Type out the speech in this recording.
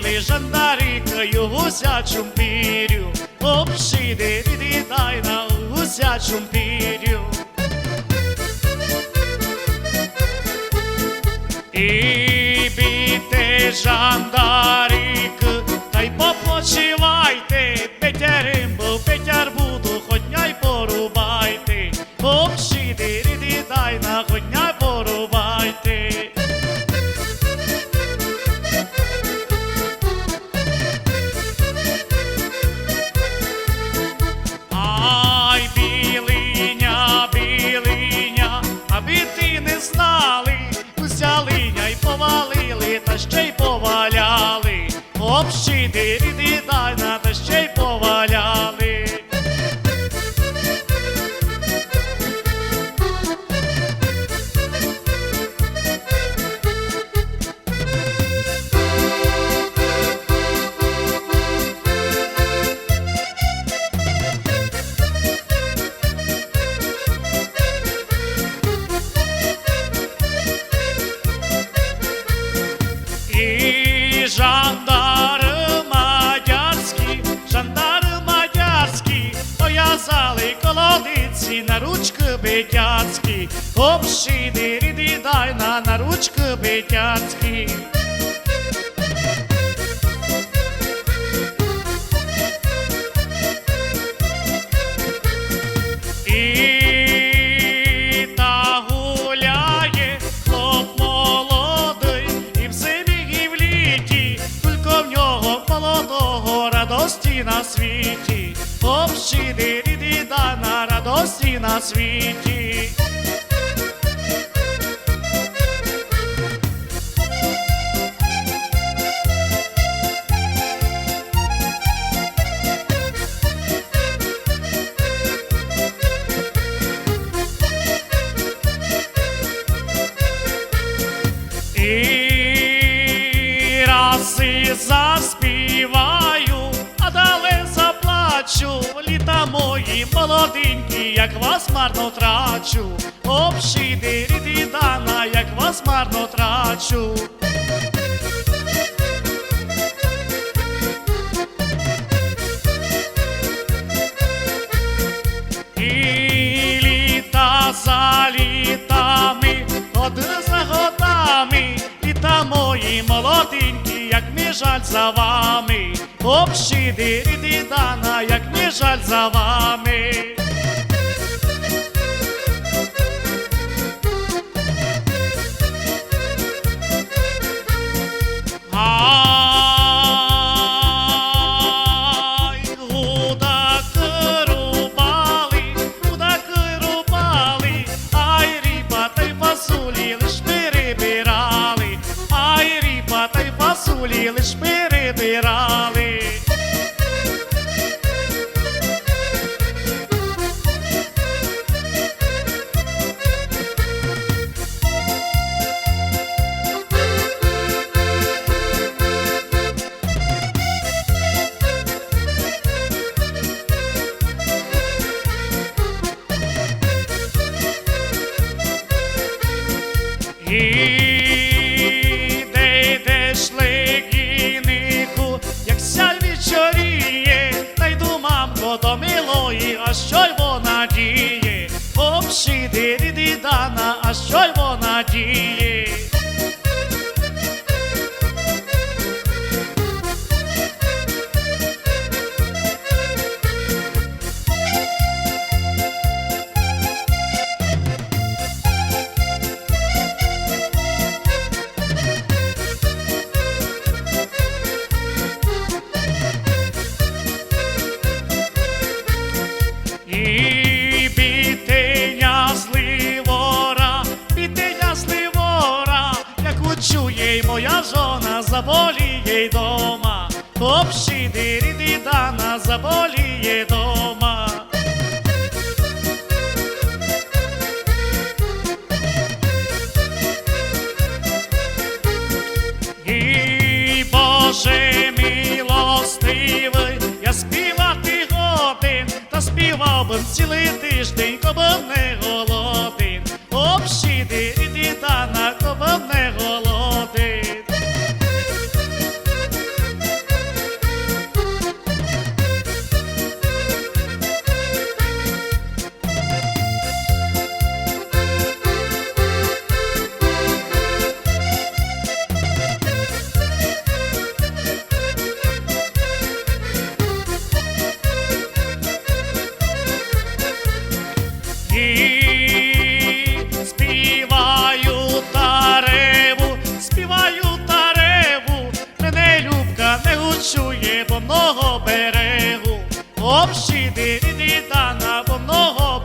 жандарикою гусячум пірю, обшиди дай на гусячум пірю. І бійте жандарик, та й попочивайте, петярим, бо петяр буду, хотня й порубайте, обшиди дай на хотня Общини ріди дайна, пов'язали колодиці на ручки битяцькі, общини ріди дайна на ручки битяцькі. На світі, общини ріди на радості на світі. І раз і заспіваю, молоденькі, як вас марно трачу, общини ріди дана, як вас марно трачу. І літа за літами, годи за годами, літа мої молоденькі, як мені жаль за вами, общини ріди як не жаль за вами. І де йдеш легінику, як ся вечоріє, та йду мамко до а що й вона діє? Общиди дидана, а що й вона діє? Як учує й моя жона, заболіє й дома, общини ріди дана, заболіє дома. І Боже милостивий, я співати годин, та співав би цілий тиждень, коби не голоден. Общини ріди дана, коби не голоден. дири, дири, та на повного